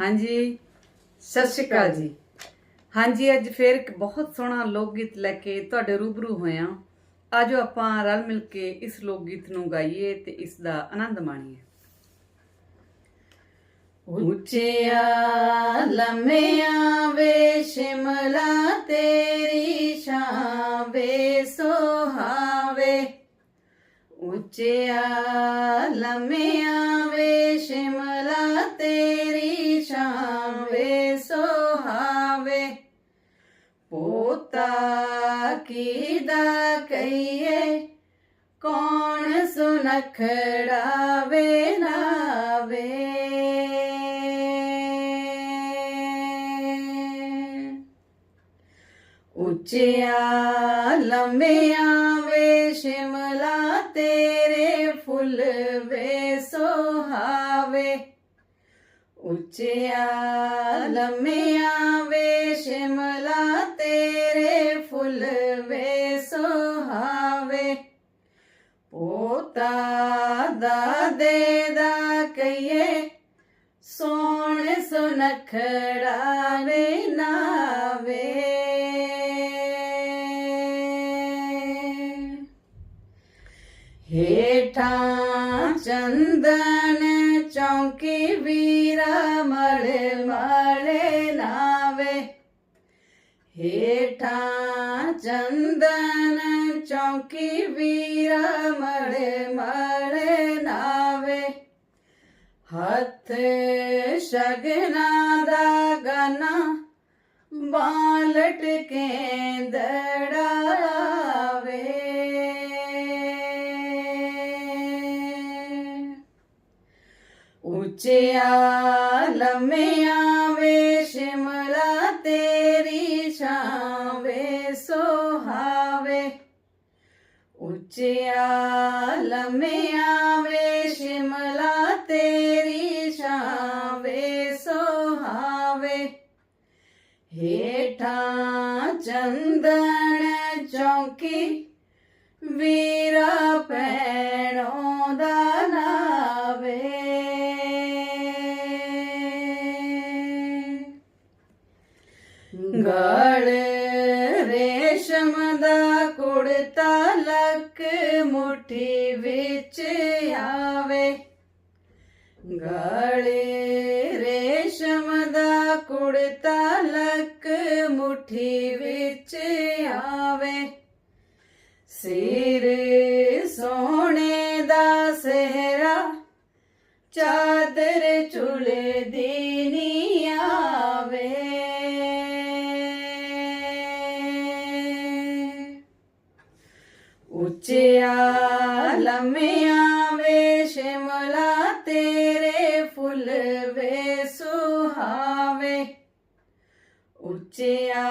ਹਾਂਜੀ। ਸਤਿ ਸ਼੍ਰੀ ਅਕਾਲ ਜੀ। ਹਾਂਜੀ, ਅੱਜ ਫੇਰ ਇੱਕ ਬਹੁਤ ਸੋਹਣਾ ਲੋਕ ਗੀਤ ਲੈ ਕੇ ਤੁਹਾਡੇ ਰੂਬਰੂ ਹੋਇਆ ਆਜੋ ਆਪਾਂ ਰਲ ਮਿਲ ਕੇ ਇਸ ਲੋਕ ਗੀਤ ਨੂੰ ਗਾਈਏ ਤੇ ਇਸ ਦਾ ਆਨੰਦ ਮਾਣੀਏ। ਉੱਚਿਆ ਲੰਮਿਆਂ ਵੇ, ਸ਼ਿਮਲਾ ਤੇਰੀ ਸ਼ਾਂ ਵੇ, ਸੋਹਾਵੇ। ਉੱਚਿਆ ਲੰਮਿਆਂ ਕੌਣ ਸੁਨਖੜਾ ਵੇ ਨਾਵੇ ਉੱਚਿਆ ਲੰਮਿਆਂ ਵੇ ਸ਼ਿਮਲਾ ਤੇਰੇ ਫੁੱਲ ਵੇ ਸੋਹਾਵੇ ਉੱਚਿਆ ਲੰਮਿਆਂ ਵੇ ਦਾਦੇ ਦਾ ਕਹੀਏ, ਸੋਹਣ ਸੁਨਖੜਾ ਵੇ ਨਾਵੇ। ਹੇਠਾਂ ਚੰਦਨ ਚੌਂਕੀ ਵੀਰਾ ਮਲੇ ਮਲੇ ਨਾਵੇ। ਹੇਠਾਂ ਚੰਦਨ ਚੌਂਕੀ ਵੀਰਾ ਮਲੇ ਮਲੇ ਹੱਥ ਸ਼ਗਨਾ ਦਾ ਗਾਨਾ ਬਾਲਟ ਕੇਂਦੜਾਵੇ ਉੱਚਿਆ ਲੰਮਿਆ ਵੇ, ਸ਼ਿਮਲਾ ਤੇਰੀ ਛਾਂ ਵੇ ਸੋਹਾਵੇ। ਉੱਚਿਆ ਲੰਮਿਆਂ ਹੇਠਾਂ ਚੰਦਨ ਚੌਂਕੀ, ਵੀਰਾ ਪੈਣੋਂ ਦਾ ਨਾਵੇ। ਗੜ ਰੇਸ਼ਮ ਦਾ ਕੁੜਤਾ ਲੱਕ ਮੁਠੀ ਵਿੱਚ ਆਵੇ। ਗਲੇ ਰੇਸ਼ਮ ਦਾ ਕੁੜਤਾ ਲੱਕ ਮੁਠੀ ਵਿੱਚ ਆਵੇ। ਸਿਰ ਸੋਹਣੇ ਦਾ ਸਿਹਰਾ, ਚਾਦਰ ਚੁਲੇ ਦੀ ਆਵੇ। ਉੱਚਿਆ ਲੰਮਿਆਂ ਵੇ, ਸ਼ਿਮਲਾ ਤੇਰੇ ਫੁੱਲ ਉੱਚਿਆ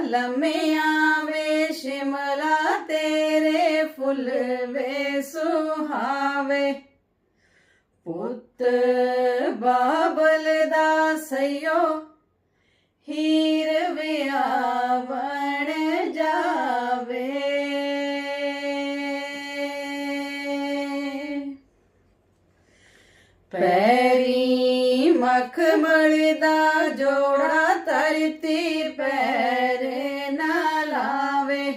ਲੰਮਿਆਂ ਵੇ ਸ਼ਿਮਲਾ ਤੇਰੇ ਫੁੱਲ ਵੇ ਸੁਹਾਵੇ। ਪੁੱਤ ਬਾਬਲ ਦਾ ਸਈਓ, ਹੀਰ ਵਿਆਵਣ ਜਾਵੇ। ਪੈਰੀ ਮਖਮਲ ਦਾ ਜੋੜਾ ਧਰਤੀ ਪੈਰ ਨਾ ਲਾਵੇ।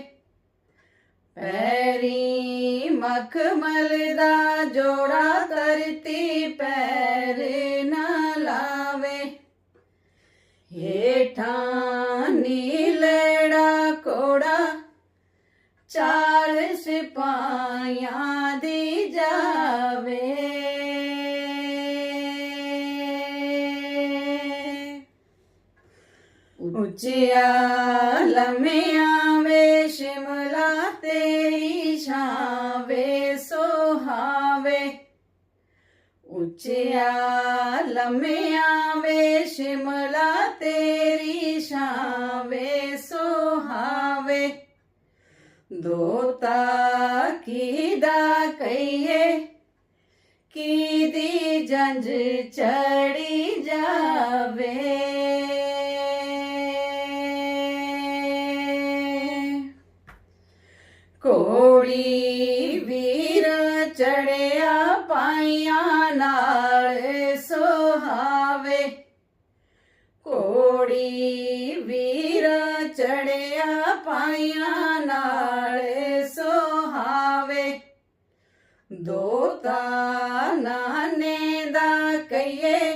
ਪੈਰੀ ਮਖਮਲ ਦਾ ਜੋੜਾ ਧਰਤੀ ਪੈਰ ਨਾ ਲਾਵੇ। ਹੇਠਾਂ ਨੀਲੜਾ ਕੋੜਾ ਚਾਰ ਸਿਪਾਹੀਆਂ ਉੱਚਿਆ ਲੰਮਿਆਂ ਵੇ ਸ਼ਿਮਲਾ ਤੇਰੀ ਛਾਂ ਵੇ ਸੋਹਾਵੇ ਉੱਚਿਆ, ਲੰਮਿਆਂ ਵੇ ਸ਼ਿਮਲਾ ਤੇਰੀ ਛਾਂ ਵੇ ਸੋਹਾਵੇ ਦੋਤਾ ਕੀਦਾ ਕਹੀਏ, ਕੀਦੀ ਜੰਜ ਚੜੀ ਕੋੜੀ ਵੀਰ ਚੜਿਆ ਪਾਈਆਂ ਨਾਲ ਸੁਹਾਵੇ। ਜੋੜੀ ਵੀਰ ਚੜਿਆ ਪਾਈਆਂ ਨਾਲੇ ਸੁਹਾਵੇ। ਦੋ ਤਾਂ ਨਾਨੇ ਦਾ ਕਈਏ